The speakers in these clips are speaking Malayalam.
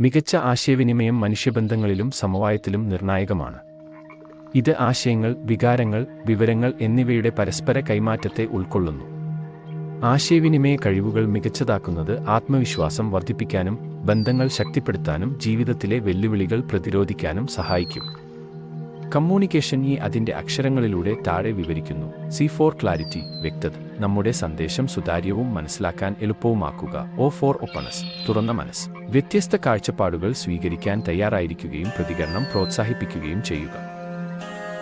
മികച്ച ആശയവിനിമയം മനുഷ്യബന്ധങ്ങളിലും സമവായത്തിലും നിർണായകമാണ്. ഇത് ആശയങ്ങൾ വികാരങ്ങൾ വിവരങ്ങൾ എന്നിവയുടെ പരസ്പര കൈമാറ്റത്തെ ഉൾക്കൊള്ളുന്നു. ആശയവിനിമയ കഴിവുകൾ മികച്ചതാക്കുന്നത് ആത്മവിശ്വാസം വർദ്ധിപ്പിക്കാനും ബന്ധങ്ങൾ ശക്തിപ്പെടുത്താനും ജീവിതത്തിലെ വെല്ലുവിളികൾ പ്രതിരോധിക്കാനും സഹായിക്കും. കമ്മ്യൂണിക്കേഷൻ ഈ അതിന്റെ അക്ഷരങ്ങളിലൂടെ താഴെ വിവരിക്കുന്നു. സി ഫോർ ക്ലാരിറ്റി വ്യക്തത നമ്മുടെ സന്ദേശം സുതാര്യവും മനസ്സിലാക്കാൻ എളുപ്പവുമാക്കുക. ഓ ഫോർ ഒപ്പണസ് തുറന്ന മനസ്സ്. വ്യത്യസ്ത കാഴ്ചപ്പാടുകൾ സ്വീകരിക്കാൻ തയ്യാറായിരിക്കുകയും പ്രതികരണം പ്രോത്സാഹിപ്പിക്കുകയും ചെയ്യുക.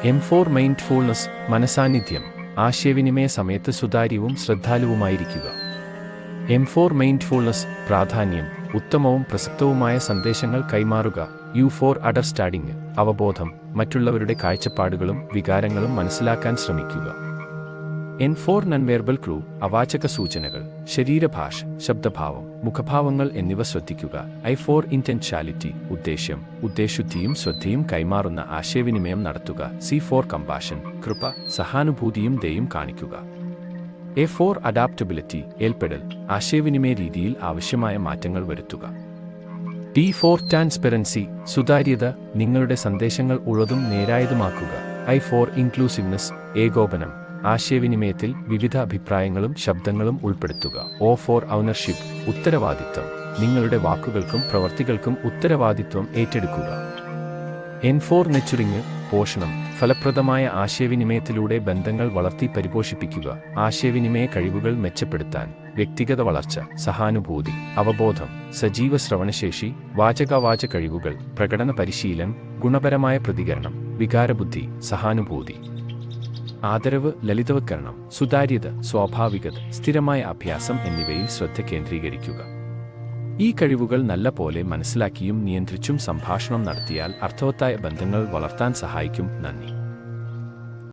എം ഫോർ മൈൻഡ്ഫുൾനെസ് മനസാന്നിധ്യം ആശയവിനിമയ സമയത്ത് സുതാര്യവും ശ്രദ്ധാലുവുമായിരിക്കുക. എം ഫോർ മൈൻഡ്ഫുൾനെസ് പ്രാധാന്യം ഉത്തമവും പ്രസക്തവുമായ സന്ദേശങ്ങൾ കൈമാറുക. യു ഫോർ അണ്ടർസ്റ്റാൻഡിംഗ് അവബോധം മറ്റുള്ളവരുടെ കാഴ്ചപ്പാടുകളും വികാരങ്ങളും മനസ്സിലാക്കാൻ ശ്രമിക്കുക. എൻ ഫോർ നൺവേർബൽ ക്ലൂ അവാചക സൂചനകൾ ശരീരഭാഷ ശബ്ദഭാവം മുഖഭാവങ്ങൾ എന്നിവ ശ്രദ്ധിക്കുക. ഐ ഫോർ ഇന്റൻഷ്യാലിറ്റി ഉദ്ദേശ്യം ഉദ്ദേശുദ്ധിയും ശ്രദ്ധയും കൈമാറുന്ന ആശയവിനിമയം നടത്തുക. സി ഫോർ കമ്പാഷൻ കൃപ സഹാനുഭൂതിയും ദയും കാണിക്കുക. എ ഫോർ അഡാപ്റ്റബിലിറ്റി ഏൽപ്പെടൽ ആശയവിനിമയ രീതിയിൽ ആവശ്യമായ മാറ്റങ്ങൾ വരുത്തുക. ടി ഫോർ ട്രാൻസ്പെറൻസി സുതാര്യത നിങ്ങളുടെ സന്ദേശങ്ങൾ ഉള്ളതും നേരായതുമാക്കുക. ഐ ഫോർ ഇൻക്ലൂസീവ്നെസ് ഏകോപനം. ആശയവിനിമയത്തിൽ വിവിധ അഭിപ്രായങ്ങളും ശബ്ദങ്ങളും ഉൾപ്പെടുത്തുക. ഓ ഫോർ ഔണർഷിപ്പ് ഉത്തരവാദിത്വം. നിങ്ങളുടെ വാക്കുകൾക്കും പ്രവർത്തികൾക്കും ഉത്തരവാദിത്വം ഏറ്റെടുക്കുക. എൻ ഫോർ നെച്ചുറിങ് പോഷണം. ഫലപ്രദമായ ആശയവിനിമയത്തിലൂടെ ബന്ധങ്ങൾ വളർത്തി പരിപോഷിപ്പിക്കുക. ആശയവിനിമയ കഴിവുകൾ മെച്ചപ്പെടുത്താൻ. വ്യക്തിഗത വളർച്ച സഹാനുഭൂതി അവബോധം സജീവ ശ്രവണശേഷി വാചകവാച കഴിവുകൾ പ്രകടന പരിശീലനം ഗുണപരമായ പ്രതികരണം വികാരബുദ്ധി സഹാനുഭൂതി. ആദരവ് ലളിതവൽക്കരണം സുതാര്യത സ്വാഭാവികത സ്ഥിരമായ അഭ്യാസം എന്നിവയിൽ ശ്രദ്ധ കേന്ദ്രീകരിക്കുക. ഈ കഴിവുകൾ നല്ല പോലെ മനസ്സിലാക്കിയും നിയന്ത്രിച്ചും സംഭാഷണം നടത്തിയാൽ അർത്ഥവത്തായ ബന്ധങ്ങൾ വളർത്താൻ സഹായിക്കും. നന്ദി.